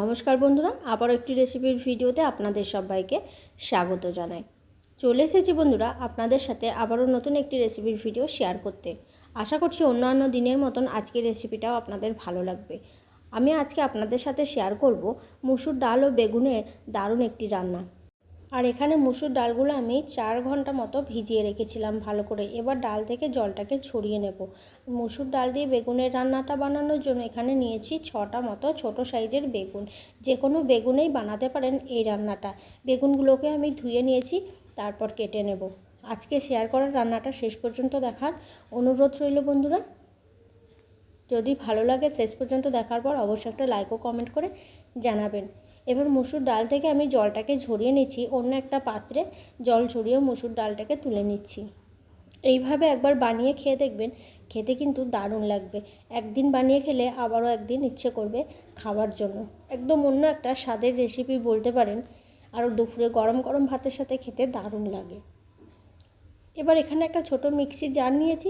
নমস্কার বন্ধুরা আবার একটি রেসিপির ভিডিওতে আপনাদের সবাইকে স্বাগত জানাই। চলে এসেছি বন্ধুরা আপনাদের সাথে আবারও নতুন একটি রেসিপির ভিডিও শেয়ার করতে। আশা করছি অন্যান্য দিনের মতন আজকের রেসিপিটাও আপনাদের ভালো লাগবে। আমি আজকে আপনাদের সাথে শেয়ার করব মুসুর ডাল ও বেগুনের দারুণ একটি রান্না। আর এখানে মুসুর ডালগুলো আমি চার ঘণ্টা মতো ভিজিয়ে রেখেছিলাম ভালো করে। এবার ডাল থেকে জলটাকে ছড়িয়ে নেব। মুসুর ডাল দিয়ে বেগুনের রান্নাটা বানানোর জন্য এখানে নিয়েছি ছটা মতো ছোট সাইজের বেগুন। যে কোনো বেগুনেই বানাতে পারেন এই রান্নাটা। বেগুনগুলোকে আমি ধুয়ে নিয়েছি, তারপর কেটে নেব। আজকে শেয়ার করার রান্নাটা শেষ পর্যন্ত দেখার অনুরোধ রইল বন্ধুরা। যদি ভালো লাগে শেষ পর্যন্ত দেখার পর অবশ্যই একটা লাইক ও কমেন্ট করে জানাবেন। এবার মুসুর ডাল থেকে আমি জলটাকে ঝরিয়ে নিচ্ছি, অন্য একটা পাত্রে জল ঝরিয়ে মুসুর ডালটাকে তুলে নিচ্ছি। এইভাবে একবার বানিয়ে খেয়ে দেখবেন, খেতে কিন্তু দারুণ লাগবে। একদিন বানিয়ে খেলে আবারও একদিন ইচ্ছে করবে খাওয়ার জন্য। একদম অন্য একটা স্বাদের রেসিপি বলতে পারেন, আর দুপুরে গরম গরম ভাতের সাথে খেতে দারুণ লাগে। এবার এখানে একটা ছোট মিক্সি জার নিয়েছি,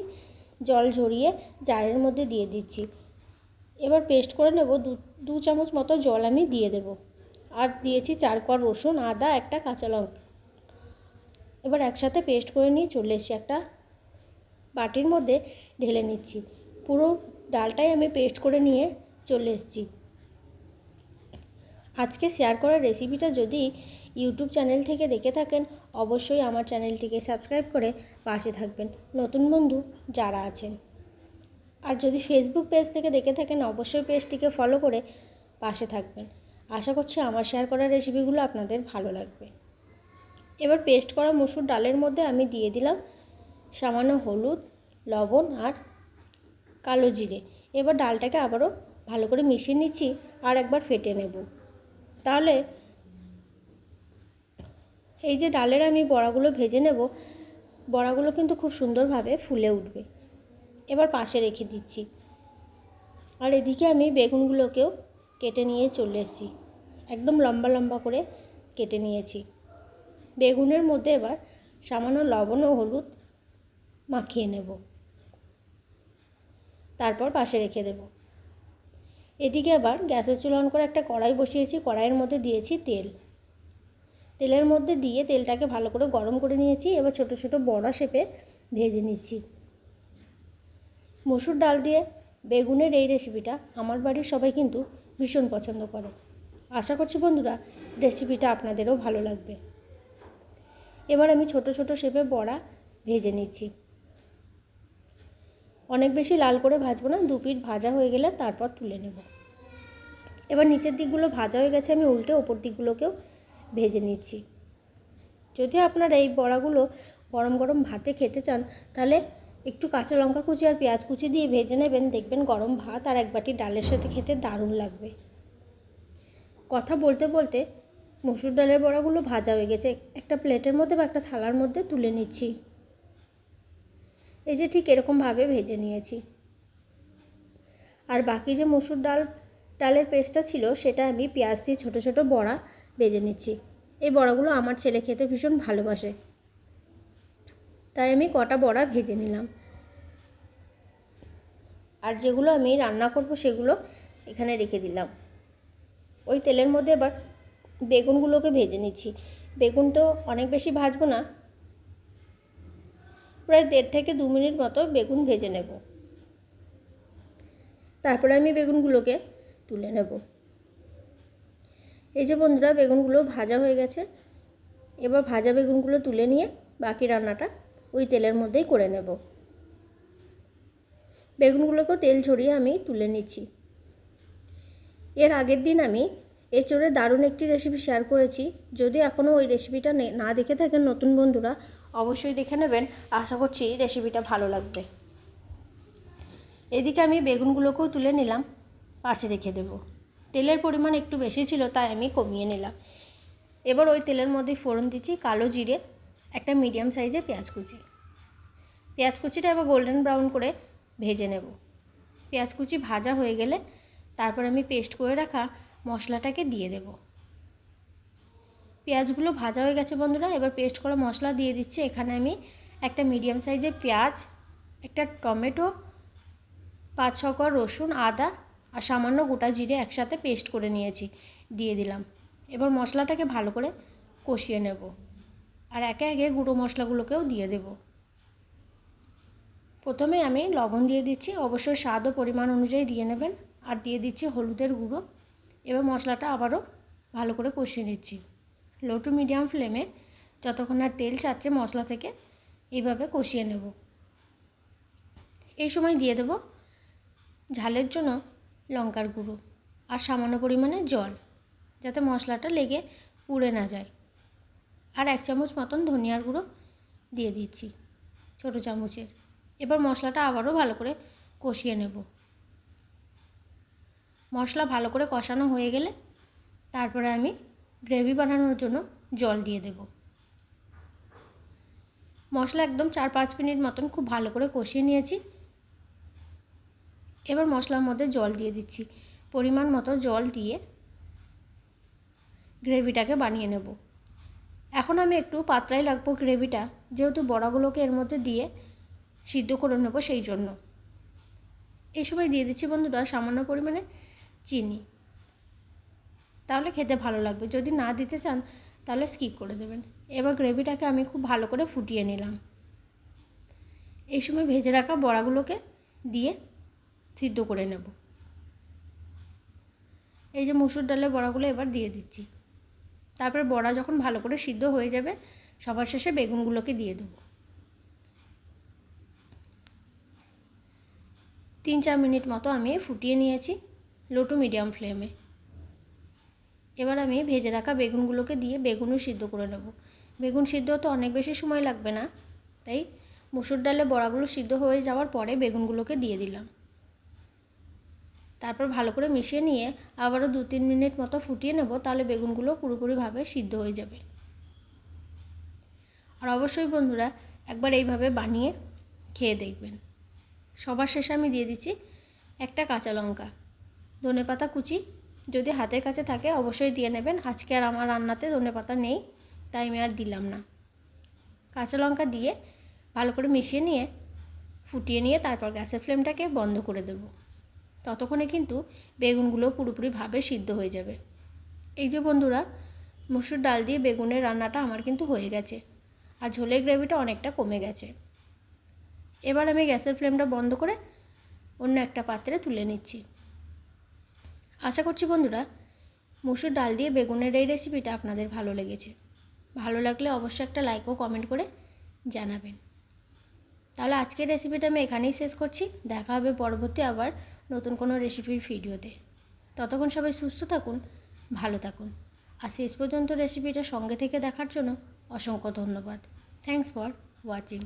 জল ঝরিয়ে জারের মধ্যে দিয়ে দিচ্ছি। এবার পেস্ট করে নেব, দু দু চামচ মতো জল আমি দিয়ে দেবো। আর দিয়েছি চার কোয়া রসুন, আদা, একটা কাঁচা লঙ্কা। এবার একসাথে পেস্ট করে নিয়ে চলে এসেছি একটা বাটির মধ্যে ঢেলে নিচ্ছি। পুরো ডালটাই আমি পেস্ট করে নিয়ে চলে এসেছি। আজকে শেয়ার করা রেসিপিটা যদি ইউটিউব চ্যানেল থেকে দেখে থাকেন, অবশ্যই আমার চ্যানেলটিকে সাবস্ক্রাইব করে পাশে থাকবেন। নতুন বন্ধু যারা আছেন। আর যদি ফেসবুক পেজ থেকে দেখে থাকেন, অবশ্যই পেজটিকে ফলো করে পাশে থাকবেন। আশা করছি আমার শেয়ার করা রেসিপিগুলো আপনাদের ভালো লাগবে। এবার পেস্ট করা মুসুর ডালের মধ্যে আমি দিয়ে দিলাম সামান্য হলুদ, লবণ আর কালো জিরে। এবার ডালটাকে আবারও ভালো করে মিশিয়ে নিচ্ছি আর একবার ফেটে নেব। তাহলে এই যে ডালের আমি বড়াগুলো ভেজে নেব, বড়াগুলো কিন্তু খুব সুন্দরভাবে ফুলে উঠবে। এবার পাশে রেখে দিচ্ছি। আর এদিকে আমি বেগুনগুলোকেও কেটে নিয়ে চলে এসেছি। একদম লম্বা লম্বা করে কেটে নিয়েছি। বেগুনের মধ্যে এবার সামান্য লবণ ও হলুদ মাখিয়ে নেব। তারপর পাশে রেখে দেব। এদিকে আবার গ্যাসের চুলা অন করে একটা কড়াই বসিয়েছি। কড়াইয়ের মধ্যে দিয়েছি তেল। তেলের মধ্যে দিয়ে তেলটাকে ভালো করে গরম করে নিয়েছি। এবার ছোট ছোট বড়া শেপে ভেজে নিচ্ছি। মসুর ডাল দিয়ে বেগুনের এই রেসিপিটা আমার বাড়ির সবাই কিন্তু ভীষণ পছন্দ করে। আশা করছি বন্ধুরা রেসিপিটা আপনাদেরও ভালো লাগবে। এবার আমি ছোট ছোট শেপে বড়া ভেজে নিচ্ছি। অনেক বেশি লাল করে ভাজবো না, দু পিঠ ভাজা হয়ে গেলে তারপর তুলে নেব। এবার নিচের দিকগুলো ভাজা হয়ে গেছে, আমি উল্টে ওপর দিকগুলোকেও ভেজে নিচ্ছি। যদি আপনারা এই বড়াগুলো গরম গরম ভাতে খেতে চান, তাহলে একটু কাঁচা লঙ্কা কুচি আর পেঁয়াজ কুচি দিয়ে ভেজে নেবেন। দেখবেন গরম ভাত আর এক বাটি ডালের সাথে খেতে দারুণ লাগবে। কথা বলতে বলতে মসুর ডালের বড়াগুলো ভাজা হয়ে গেছে। একটা প্লেটের মধ্যে বা একটা থালার মধ্যে তুলে নিচ্ছি। এই যে ঠিক এরকমভাবে ভেজে নিয়েছি। আর বাকি যে মসুর ডাল, ডালের পেস্টটা ছিল, সেটা আমি পেঁয়াজ দিয়ে ছোটো ছোটো বড়া ভেজে নিচ্ছি। এই বড়াগুলো আমার ছেলে খেতে ভীষণ ভালোবাসে। তাই আমি কটা বড়া ভেজে নিলাম। আর যেগুলো আমি রান্না করব সেগুলো এখানে রেখে দিলাম। ওই তেলের মধ্যে এবার বেগুনগুলোকে ভেজে নিচ্ছি। বেগুন তো অনেক বেশি ভাজবো না। প্রায় দেড় থেকে দু মিনিট মতো বেগুন ভেজে নেব। তারপরে আমি বেগুনগুলোকে তুলে নেব। এই যে বন্ধুরা, বেগুনগুলো ভাজা হয়ে গেছে। এবার ভাজা বেগুনগুলো তুলে নিয়ে বাকি রান্নাটা ওই তেলের মধ্যেই করে নেব। বেগুনগুলোকেও তেল ঝরিয়ে আমি তুলে নিচ্ছি। এর আগের দিন আমি এঁচড়ে দারুণ একটি রেসিপি শেয়ার করেছি। যদি এখনও ওই রেসিপিটা না দেখে থাকেন নতুন বন্ধুরা, অবশ্যই দেখে নেবেন। আশা করছি রেসিপিটা ভালো লাগবে। এদিকে আমি বেগুনগুলোকেও তুলে নিলাম, পাশে রেখে দেব। তেলের পরিমাণ একটু বেশি ছিল, তাই আমি কমিয়ে নিলাম। এবার ওই তেলের মধ্যে ফোড়ন দিচ্ছি কালো জিরে, একটা মিডিয়াম সাইজের পেঁয়াজ কুচি। পেঁয়াজ কুচিটা এবার গোল্ডেন ব্রাউন করে ভেজে নেব। পেঁয়াজ কুচি ভাজা হয়ে গেলে তারপর আমি পেস্ট করে রাখা মশলাটাকে দিয়ে দেব। পেঁয়াজগুলো ভাজা হয়ে গেছে বন্ধুরা, এবার পেস্ট করা মশলা দিয়ে দিচ্ছি। এখানে আমি একটা মিডিয়াম সাইজের পেঁয়াজ, একটা টমেটো, পাঁচ ছ কোয়া রসুন, আদা আর সামান্য গোটা জিরে একসাথে পেস্ট করে নিয়েছি, দিয়ে দিলাম। এবার মশলাটাকে ভালো করে কষিয়ে নেব। আর একে একে গুঁড়ো মশলাগুলোকেও দিয়ে দেব। প্রথমে আমি লবণ দিয়ে দিচ্ছি অবশ্যই স্বাদ ও পরিমাণ অনুযায়ী দিয়ে নেবেন। আর দিয়ে দিচ্ছি হলুদের গুঁড়ো এবার মশলাটা আবারও ভালো করে কষিয়ে নিচ্ছি। লো টু মিডিয়াম ফ্লেমে যতক্ষণ আর তেল ছাড়ছে মশলা থেকে এইভাবে কষিয়ে নেব। এই সময় দিয়ে দেব ঝালের জন্য লঙ্কার গুঁড়ো আর সামান্য পরিমাণে জল, যাতে মশলাটা লেগে পুড়ে না যায়। আর এক চামচ মতন ধনিয়ার গুঁড়ো দিয়ে দিচ্ছি, ছোটো চামচের। এবার মশলাটা আবারও ভালো করে কষিয়ে নেব। মশলা ভালো করে কষানো হয়ে গেলে তারপরে আমি গ্রেভি বানানোর জন্য জল দিয়ে দেব। মশলা একদম চার পাঁচ মিনিট মতন খুব ভালো করে কষিয়ে নিয়েছি। এবার মশলার মধ্যে জল দিয়ে দিচ্ছি। পরিমাণ মতো জল দিয়ে গ্রেভিটাকে বানিয়ে নেব। এখন আমি একটু পাতলাই রাখব গ্রেভিটা। যেহেতু বড়াগুলোকে এর মধ্যে দিয়ে সিদ্ধ করে নেব সেই জন্য। এই সময় দিয়ে দিচ্ছি বন্ধুরা সামান্য পরিমাণে চিনি। তাহলে খেতে ভালো লাগবে। যদি না দিতে চান, তাহলে স্কিপ করে দেবেন। এবার গ্রেভিটাকে আমি খুব ভালো করে ফুটিয়ে নিলাম। এই সময় ভেজে রাখা বড়াগুলোকে দিয়ে সিদ্ধ করে নেব। এই যে মুসুর ডালের বড়াগুলো এবার দিয়ে দিচ্ছি। তারপর বড়া যখন ভালো করে সিদ্ধ হয়ে যাবে, সবার শেষে বেগুনগুলোকে দিয়ে দেবো। তিন চার মিনিট মতো আমি ফুটিয়ে নিয়েছি লো টু মিডিয়াম ফ্লেমে। এবার আমি ভেজে রাখা বেগুনগুলোকে দিয়ে বেগুনও সিদ্ধ করে নেব। বেগুন সিদ্ধ তো অনেক বেশি সময় লাগবে না, তাই মুসুর ডালে বড়াগুলো সিদ্ধ হয়ে যাওয়ার পরে বেগুনগুলোকে দিয়ে দিলাম। তারপর ভালো করে মিশিয়ে নিয়ে আবারও দু তিন মিনিট মতো ফুটিয়ে নেব, তাহলে বেগুনগুলো পুরোপুরিভাবে সিদ্ধ হয়ে যাবে। আর অবশ্যই বন্ধুরা, একবার এইভাবে বানিয়ে খেয়ে দেখবেন। সবার শেষে আমি দিয়ে দিচ্ছি একটা কাঁচা লঙ্কা, ধনে পাতা কুচি। যদি হাতের কাছে থাকে অবশ্যই দিয়ে নেবেন। আজকে আর আমার রান্নাতে ধনে পাতা নেই, তাই আমি আর দিলাম না। কাঁচা লঙ্কা দিয়ে ভালো করে মিশিয়ে নিয়ে, ফুটিয়ে নিয়ে তারপর গ্যাসের ফ্লেমটাকে বন্ধ করে দেব। ততক্ষণে কিন্তু বেগুনগুলো পুরোপুরিভাবে সিদ্ধ হয়ে যাবে। এই যে বন্ধুরা, মুসুর ডাল দিয়ে বেগুনের রান্নাটা আমার কিন্তু হয়ে গেছে। আর ঝোলের গ্রেভিটা অনেকটা কমে গেছে। এবার আমি গ্যাসের ফ্লেমটা বন্ধ করে অন্য একটা পাত্রে তুলে নিচ্ছি। আশা করছি বন্ধুরা, মুসুর ডাল দিয়ে বেগুনের এই রেসিপিটা আপনাদের ভালো লেগেছে। ভালো লাগলে অবশ্যই একটা লাইক ও কমেন্ট করে জানাবেন। তাহলে আজকের রেসিপিটা আমি এখানেই শেষ করছি। দেখা হবে পরবর্তী আবার নতুন কোনো রেসিপির ভিডিওতে ততক্ষণ সবাই সুস্থ থাকুন, ভালো থাকুন। আর শেষ পর্যন্ত রেসিপিটা সঙ্গে থেকে দেখার জন্য অসংখ্য ধন্যবাদ। Thanks for watching